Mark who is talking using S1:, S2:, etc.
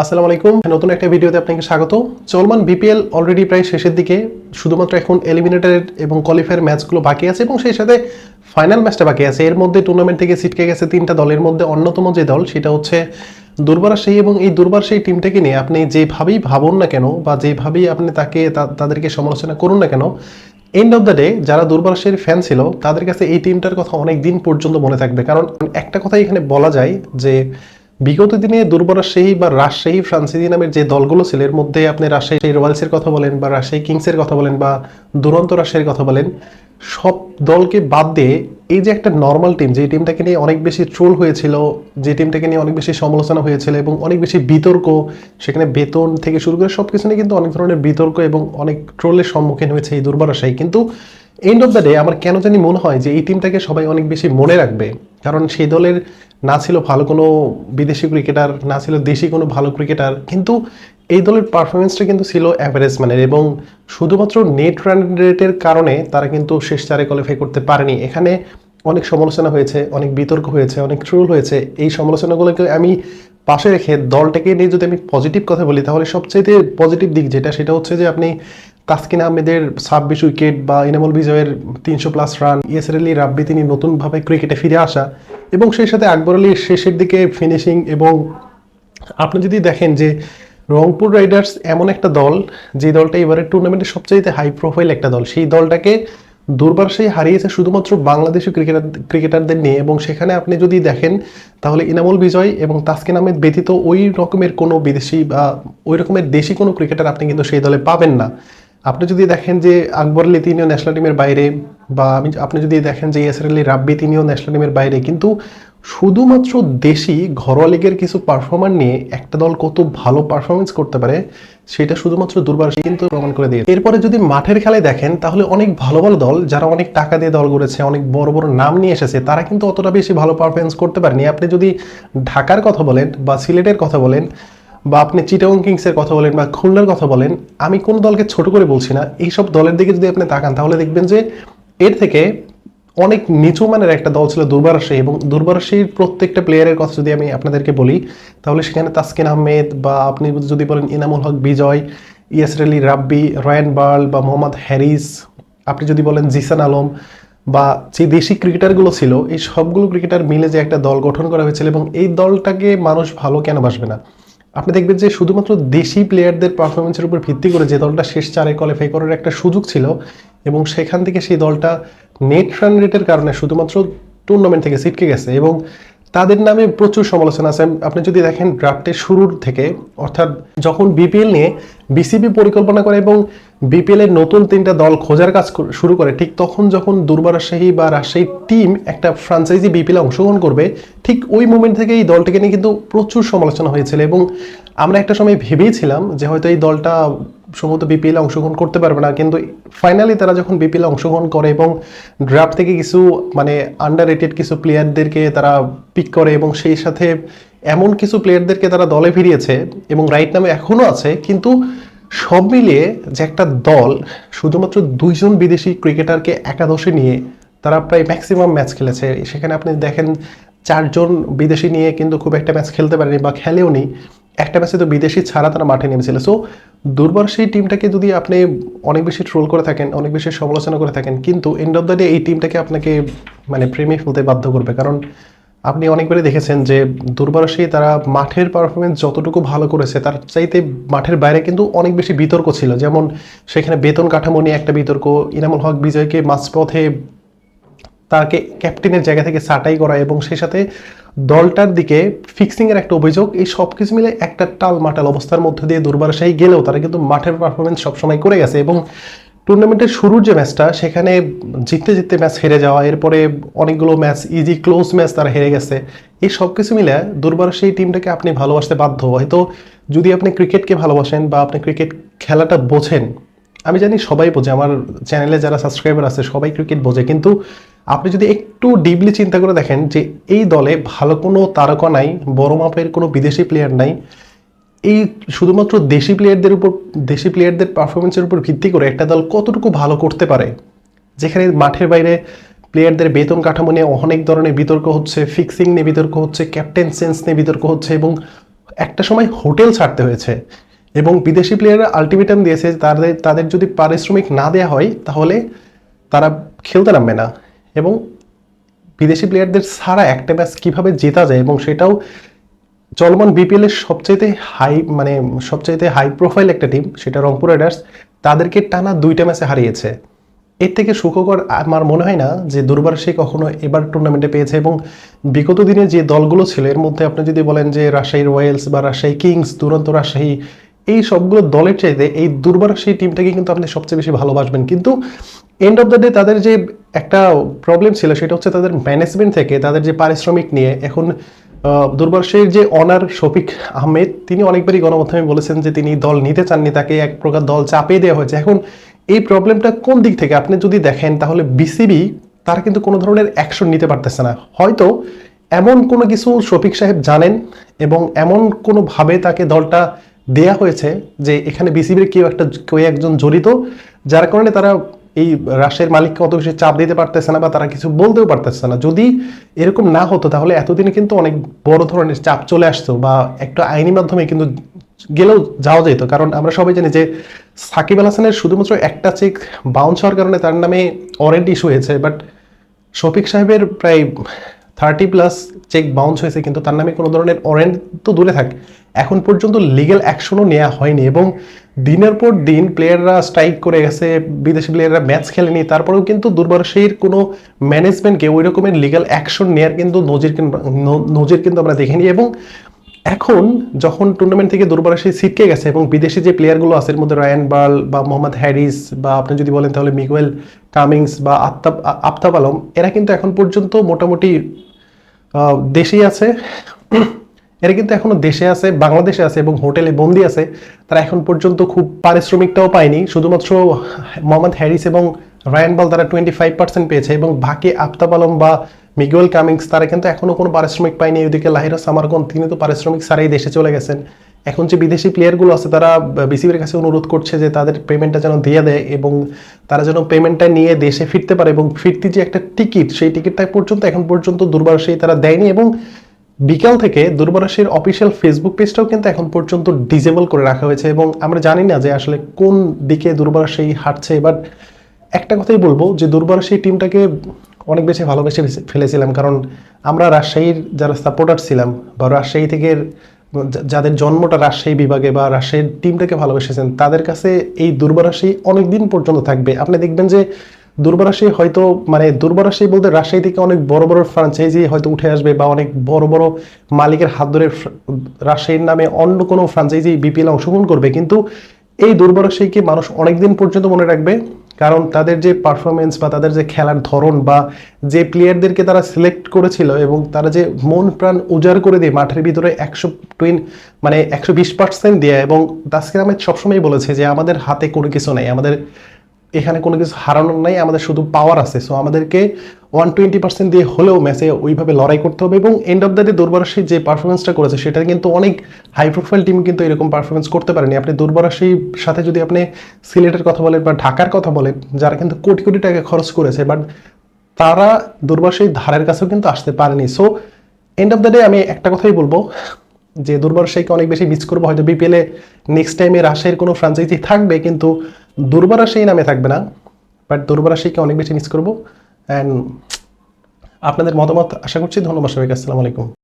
S1: আসসালামু আলাইকুম। নতুন একটা ভিডিওতে আপনাকে স্বাগত। চলমান বিপিএল অলরেডি প্রায় শেষের দিকে, শুধুমাত্র এখন এলিমিনেটেড এবং কোয়ালিফায়ার ম্যাচগুলো বাকি আছে এবং সেই সাথে ফাইনাল ম্যাচটা বাকি আছে। এর মধ্যে টুর্নামেন্ট থেকে ছিটকে গেছে তিনটা দলের মধ্যে অন্যতম যে দল, সেটা হচ্ছে দুর্বার সেই এবং এই দুর্বার সেই টিমটাকে নিয়ে আপনি যেভাবেই ভাবুন না কেন বা যেভাবেই আপনি তাকে তাদেরকে সমালোচনা করুন না কেন এন্ড অফ দ্য ডে যারা দুর্বারসের ফ্যান ছিল, তাদের কাছে এই টিমটার কথা অনেক দিন পর্যন্ত মনে থাকবে। কারণ একটা কথা এখানে বলা যায় যে বিগত দিনে দুর্বরাজশাহী বা রাজশাহী ফ্রান্সিসি নামের যে দলগুলো ছিল, এর মধ্যে আপনি রাজশাহী রয়্যালসের কথা বলেন বা রাজশাহী কিংসের কথা বলেন বা দুরন্ত রাজশাহীর কথা বলেন, সব দলকে বাদ দিয়ে এই যে একটা নর্মাল টিম যে টিমটাকে নিয়ে অনেক বেশি ট্রোল হয়েছিল, যে টিমটাকে নিয়ে অনেক বেশি সমালোচনা হয়েছিল এবং অনেক বেশি বিতর্ক, সেখানে বেতন থেকে শুরু করে সব কিছু নিয়ে কিন্তু অনেক ধরনের বিতর্ক এবং অনেক ট্রোলের সম্মুখীন হয়েছে এই দুর্বরাশাহী কিন্তু এন্ড অফ দ্য ডে আমার কেন জানি মনে হয় যে এই টিমটাকে সবাই অনেক বেশি মনে রাখবে। কারণ সেই দলের না ছিল ভালো কোনো বিদেশি ক্রিকেটার না ছিল দেশি কোনো ভালো ক্রিকেটার কিন্তু এই দলের পারফরমেন্সটা কিন্তু ছিল অ্যাভারেজ মানের এবং শুধুমাত্র নেট রান রেটের কারণে তারা কিন্তু শেষ চারে কোয়ালিফাই করতে পারেনি। এখানে অনেক সমালোচনা হয়েছে, অনেক বিতর্ক হয়েছে, অনেক ট্রুল হয়েছে। এই সমালোচনাগুলোকে আমি পাশে রেখে দলটাকে নিয়ে যদি আমি পজিটিভ কথা বলি, তাহলে সবচেয়ে পজিটিভ দিক যেটা, সেটা হচ্ছে যে আপনি তাসকিন আহমেদের ছাব্বিশ উইকেট বা ইনামুল বিজয়ের তিনশো প্লাস রান ইয়েসের আলী রাব্বি তিনি নতুনভাবে ক্রিকেটে ফিরে আসা এবং সেই সাথে আকবর আলীর শেষের দিকে ফিনিশিং এবং আপনি যদি দেখেন যে রংপুর রাইডার্স এমন একটা দল, যে দলটা এবারে টুর্নামেন্টের সবচাইতে হাই প্রোফাইল একটা দল, সেই দলটাকে দুর্বার সেই হারিয়েছে শুধুমাত্র বাংলাদেশি ক্রিকেটার, ক্রিকেটারদের নিয়ে এবং সেখানে আপনি যদি দেখেন, তাহলে ইনামুল বিজয় এবং তাসকিন আহমেদ ব্যতীত ওই রকমের কোনো বিদেশি বা ওই রকমের দেশি কোনো ক্রিকেটার আপনি কিন্তু সেই দলে পাবেন না। আপনি যদি দেখেন যে আকবর আলী তিনিও ন্যাশনাল টিমের বাইরে বা আপনি যদি দেখেন যে ইয়াসের আলী রাব্বি তিনিও ন্যাশনাল টিমের বাইরে, কিন্তু শুধুমাত্র দেশি ঘরোয়া লিগের কিছু পারফর্মার নিয়ে একটা দল কত ভালো পারফরমেন্স করতে পারে, সেটা শুধুমাত্র দুর্বার কিন্তু প্রমাণ করে দিয়ে এরপরে যদি মাঠের খেলায় দেখেন, তাহলে অনেক ভালো ভালো দল, যারা অনেক টাকা দিয়ে দল গড়েছে, অনেক বড় বড় নাম নিয়ে এসেছে, তারা কিন্তু অতটা বেশি ভালো পারফরমেন্স করতে পারেনি। আপনি যদি ঢাকার কথা বলেন বা সিলেটের কথা বলেন, বা আপনি চিটাগং কিংসের কথা বলেন বা খুলনার কথা বলেন, আমি কোন দলকে ছোট করে বলছি না। এইসব দলের দিকে যদি আপনি তাকান, তাহলে দেখবেন যে এর থেকে অনেক নিচু মানের একটা দল ছিল দুর্বারাশাহী এবং দুর্বারাশাহীর প্রত্যেকটা প্লেয়ারের কথা যদি আমি আপনাদেরকে বলি, তাহলে সেখানে তাসকিন আহমেদ বা আপনি যদি বলেন ইনামুল হক, বিজয় ইয়াসর আলী রাব্বি, রয়ান বার্ল বা মোহাম্মদ হ্যারিস, আপনি যদি বলেন জিসান আলম বা যে দেশি ক্রিকেটারগুলো ছিল, এই সবগুলো ক্রিকেটার মিলে যে একটা দল গঠন করা হয়েছিল এবং এই দলটাকে মানুষ ভালো কেন বাসবে না? আপনি দেখবেন যে শুধুমাত্র দেশি প্লেয়ারদের পারফরমেন্সের উপর ভিত্তি করে যে দলটা শেষ চারে কোয়ালিফাই করার একটা সুযোগ ছিল এবং সেখান থেকে সেই দলটা নেট রান রেটের কারণে শুধুমাত্র টুর্নামেন্ট থেকে ছিটকে গেছে এবং তাদের নামে প্রচুর সমালোচনা আছে। আপনি যদি দেখেন ড্রাফটের শুরুর থেকে, অর্থাৎ যখন বিপিএল নিয়ে বিসিবি পরিকল্পনা করে এবং বিপিএল এর নতুন তিনটা দল খোঁজার কাজ শুরু করে, ঠিক তখন যখন দুর্বার রাজশাহী বা রাজশাহী টিম একটা ফ্রাঞ্চাইজি বিপিএল অংশগ্রহণ করবে, ঠিক ওই মোমেন্ট থেকে এই দলটিকে নিয়ে কিন্তু প্রচুর সমালোচনা হয়েছিল এবং আমরা একটা সময় ভেবেইছিলাম যে হয়তো এই দলটা সম্ভবত বিপিএলে অংশগ্রহণ করতে পারবে না। কিন্তু ফাইনালি তারা যখন বিপিএল অংশগ্রহণ করে এবং ড্রাফট থেকে কিছু মানে আন্ডার রেটেড কিছু প্লেয়ারদেরকে তারা পিক করে এবং সেই সাথে এমন কিছু প্লেয়ারদেরকে তারা দলে ফিরিয়েছে এবং রাইট নামে এখনও আছে, কিন্তু সব মিলিয়ে যে একটা দল শুধুমাত্র দুইজন বিদেশি ক্রিকেটারকে একাদশে নিয়ে তারা প্রায় ম্যাক্সিমাম ম্যাচ খেলেছে। সেখানে আপনি দেখেন চারজন বিদেশি নিয়ে কিন্তু খুব একটা ম্যাচ খেলতে পারেনি বা খেলেও নি একটা ম্যাচে তো বিদেশি ছাড়া তারা মাঠে নেমেছিল। সো দুর্বার সেই টিমটাকে যদি আপনি অনেক বেশি ট্রোল করে থাকেন, অনেক বেশি সমালোচনা করে থাকেন, কিন্তু এন্ড অফ দ্য ডে এই টিমটাকে আপনাকে মানে প্রেমে ফেলতে বাধ্য করবে। কারণ আপনি অনেকবারই দেখেছেন যে দুর্বারসী তারা মাঠের পারফরমেন্স যতটুকু ভালো করেছে, তার চাইতে মাঠের বাইরে কিন্তু অনেক বেশি বিতর্ক ছিল। যেমন সেখানে বেতন কাঠামো নিয়ে একটা বিতর্ক, ইনামুল হক বিজয়কে মাঝপথে তাকে ক্যাপ্টেনের জায়গা থেকে সাটাই করা এবং সেই সাথে দলটার দিকে ফিক্সিং এর একটা অভিযোগ, এই সব কিছু মিলে একটা টাল মাটাল অবস্থার মধ্যে দিয়ে দুর্বারসাহী গেলেও তারা কিন্তু মাঠের পারফরমেন্স সবসময় করে গেছে এবং টুর্নামেন্টের শুরুর যে ম্যাচটা সেখানে জিততে জিততে ম্যাচ হেরে যাওয়া, এরপরে অনেকগুলো ম্যাচ ইজি ক্লোজ ম্যাচ তারা হেরে গেছে। এই সব কিছু মিলে দুর্বার সেই টিমটাকে আপনি ভালোবাসতে বাধ্য। হয়তো যদি আপনি ক্রিকেটকে ভালোবাসেন বা আপনি ক্রিকেট খেলাটা বোঝেন, আমি জানি সবাই বোঝে, আমার চ্যানেলে যারা সাবস্ক্রাইবার আছে সবাই ক্রিকেট বোঝে, কিন্তু আপনি যদি একটু ডিপলি চিন্তা করে দেখেন যে এই দলে ভালো কোনো তারকা নাই, বড় মাপের কোনো বিদেশি প্লেয়ার নাই, এই শুধুমাত্র দেশি প্লেয়ারদের উপর, দেশি প্লেয়ারদের পারফরমেন্সের উপর ভিত্তি করে একটা দল কতটুকু ভালো করতে পারে? যেখানে মাঠের বাইরে প্লেয়ারদের বেতন কাঠামো নিয়ে অনেক ধরনের বিতর্ক হচ্ছে ফিক্সিং নিয়ে বিতর্ক হচ্ছে ক্যাপ্টেন সেন্স নিয়ে বিতর্ক হচ্ছে এবং একটা সময় হোটেল ছাড়তে হয়েছে এবং বিদেশি প্লেয়াররা আলটিমেটাম দিয়েছে তাদের তাদের যদি পারিশ্রমিক না দেওয়া হয় তাহলে তারা খেলতে নামবে না। এবং বিদেশি প্লেয়ারদের ছাড়া একটা ম্যাচ কীভাবে জেতা যায় এবং সেটাও চলমান বিপিএল এর সবচাইতে হাই মানে সবচাইতে হাই প্রোফাইল একটা টিম সেটা রংপুর রাইডার্স তাদেরকে টানা দুইটা ম্যাচে হারিয়েছে। এর থেকে সুখকর আমার মনে হয় না যে দুর্বার সে কখনো এবার টুর্নামেন্টে পেয়েছে এবং বিগত দিনে যে দলগুলো ছিল, এর মধ্যে আপনি যদি বলেন যে রাজশাহী রয়্যালস বা রাজশাহী কিংস দুরন্ত রাজশাহী এই সবগুলো দলের চাইতে এই দুর্বার সেই টিমটাকে কিন্তু আপনি সবচেয়ে বেশি ভালোবাসবেন। কিন্তু এন্ড অফ দ্য ডে তাদের যে একটা প্রবলেম ছিল সেটা হচ্ছে তাদের ম্যানেজমেন্ট থেকে তাদের যে পারিশ্রমিক নিয়ে এখন দুর্বর্ষের যে অনার শফিক আহমেদ, তিনি অনেকবারই গণমাধ্যমে বলেছেন যে তিনি দল নিতে চাননি, তাকে এক প্রকার দল চাপিয়ে দেওয়া হয়েছে। এখন এই প্রবলেমটা কোন দিক থেকে? আপনি যদি দেখেন তাহলে বিসিবি তারা কিন্তু কোনো ধরনের অ্যাকশন নিতে পারতেছে না। হয়তো এমন কোনো কিছু শফিক সাহেব জানেন এবং এমন কোনোভাবে তাকে দলটা দেয়া হয়েছে যে এখানে বিসিবির কেউ একটা, কেউ একজন জড়িত, যার কারণে তারা এই রাশের মালিককে অত বেশি চাপ দিতে পারতেছে না বা তারা কিছু বলতেও পারতেছে না। যদি এরকম না হতো, তাহলে এতদিনে কিন্তু অনেক বড় ধরনের চাপ চলে আসতো বা একটা আইনি মাধ্যমে কিন্তু গেলেও যাওয়া যেত। কারণ আমরা সবাই জানি যে সাকিব আল হাসানের শুধুমাত্র একটা চেক বাউন্স হওয়ার কারণে তার নামে অরেন্ট ইস্যু হয়েছে বাট শফিক সাহেবের প্রায় থার্টি প্লাস চেক বাউন্স হয়েছে, কিন্তু তার নামে কোনো ধরনের ওয়ারেন্ট তো দূরে থাক। এখন পর্যন্ত লিগেল অ্যাকশনও নেওয়া হয়নি এবং দিনের পর দিন প্লেয়াররা স্ট্রাইক করে গেছে, বিদেশি প্লেয়াররা ম্যাচ খেলেনি, তারপরেও কিন্তু দুর্বারশীর কোনো ম্যানেজমেন্টকে ওই রকমের লিগাল অ্যাকশন নেওয়ার কিন্তু নজির নজির কিন্তু আমরা দেখিনি এবং এখন যখন টুর্নামেন্ট থেকে দুর্বারশী ছিটকে গেছে এবং বিদেশি যে প্লেয়ারগুলো আছে, এর মধ্যে রায়ান বার্ল বা মোহাম্মদ হ্যারিস বা আপনি যদি বলেন তাহলে মিগুয়েল কামিংস বা আফতাব আফতাব আলম, এরা কিন্তু এখন পর্যন্ত মোটামুটি দেশেই আছে। এরা কিন্তু এখনও দেশে আছে, বাংলাদেশে আছে এবং হোটেলে বন্দি আছে। তারা এখন পর্যন্ত খুব পারিশ্রমিকটাও পায়নি। শুধুমাত্র মোহাম্মদ হ্যারিস এবং রায়ান বল তারা টোয়েন্টি ফাইভ পার্সেন্ট পেয়েছে এবং বাকি আফতাব আলম বা মিগুয়েল কামিংস তারা কিন্তু এখনও কোনো পারিশ্রমিক পায়নি। এদিকে লাহিরা সামারগন তিনি তো পারিশ্রমিক সারাই দেশে চলে গেছেন। এখন যে বিদেশি প্লেয়ারগুলো আছে, তারা বিসিবির কাছে অনুরোধ করছে যে তাদের পেমেন্টটা যেন দিয়ে দেয় এবং তারা যেন পেমেন্টটা নিয়ে দেশে ফিরতে পারে এবং ফিরতি যে একটা টিকিট সেই টিকিটটা পর্যন্ত, এখন পর্যন্ত দুর্বার সেই তারা দেয়নি এবং বিকাল থেকে দুর্বারাসের অফিসিয়াল ফেসবুক পেজটাও কিন্তু এখন পর্যন্ত ডিজেবল করে রাখা হয়েছে এবং আমরা জানি না যে আসলে কোন দিকে দুর্বারাসী হাঁটছে বাট একটা কথাই বলব যে দুর্বারাসী টিমটাকে অনেক বেশি ভালোবেসে ফেলেছিলাম, কারণ আমরা রাজশাহীর যারা সাপোর্টার ছিলাম বা রাজশাহী থেকে যাদের জন্মটা রাজশাহী বিভাগে বা রাজশাহীর টিমটাকে ভালোবেসেছেন, তাদের কাছে এই দুর্বরাশি অনেক দিন পর্যন্ত থাকবে। আপনি দেখবেন যে দুর্বরাশি হয়তো মানে দুর্বরাশি বলতে রাজশাহী থেকে অনেক বড় বড় ফ্রাঞ্চাইজি হয়তো উঠে আসবে বা অনেক বড় বড় মালিকের হাত ধরে রাজশাহীর নামে অন্য কোনো ফ্রাঞ্চাইজি বিপিএল অংশগ্রহণ করবে। কিন্তু এই দুর্বারাসীকে মানুষ অনেকদিন পর্যন্ত মনে রাখবে? কারণ তাদের যে পারফরমেন্স বা তাদের যে খেলার ধরন বা যে প্লেয়ারদেরকে তারা সিলেক্ট করেছিল এবং তারা যে মন প্রাণ উজাড় করে দিয়ে মাঠের ভিতরে একশো টুইন মানে একশো বিশ পার্সেন্ট দিয়ে এবং তাস্কির আহমেদ সবসময় বলেছে যে আমাদের হাতে কোনো কিছু নেই, আমাদের এখানে কোনো কিছু হারানোর নাই, আমাদের শুধু পাওয়ার আছে। সো আমাদেরকে ওয়ান টোয়েন্টি পার্সেন্ট দিয়ে হলেও ম্যাচে ওইভাবে লড়াই করতে হবে এবং এন্ড অফ দ্য ডে দুর্বারাসী যে পারফরমেন্সটা করেছে সেটা কিন্তু অনেক হাই প্রোফাইল টিম কিন্তু এরকম পারফরমেন্স করতে পারেনি। আপনি দুর্বারাসীর সাথে যদি আপনি সিলেটের কথা বলেন বা ঢাকার কথা বলেন, যারা কিন্তু কোটি কোটি টাকা খরচ করেছে বাট তারা দুর্বাসীর ধারের কাছেও কিন্তু আসতে পারেনি। So end of the day আমি একটা কথাই বলব, যে দুর্বারাসীকে অনেক বেশি মিস করব, হয়তো বিপিএলে নেক্সট টাইমে রাজশাহীর কোনো ফ্রাঞ্চাইজি থাকবে, কিন্তু দুর্বারাসী নামে থাকবে না বাট দুর্বারাসীকে অনেক বেশি মিস করব। অ্যান্ড আপনাদের মতামত আশা করছি ধন্যবাদ সবাইকে আসসালামু আলাইকুম।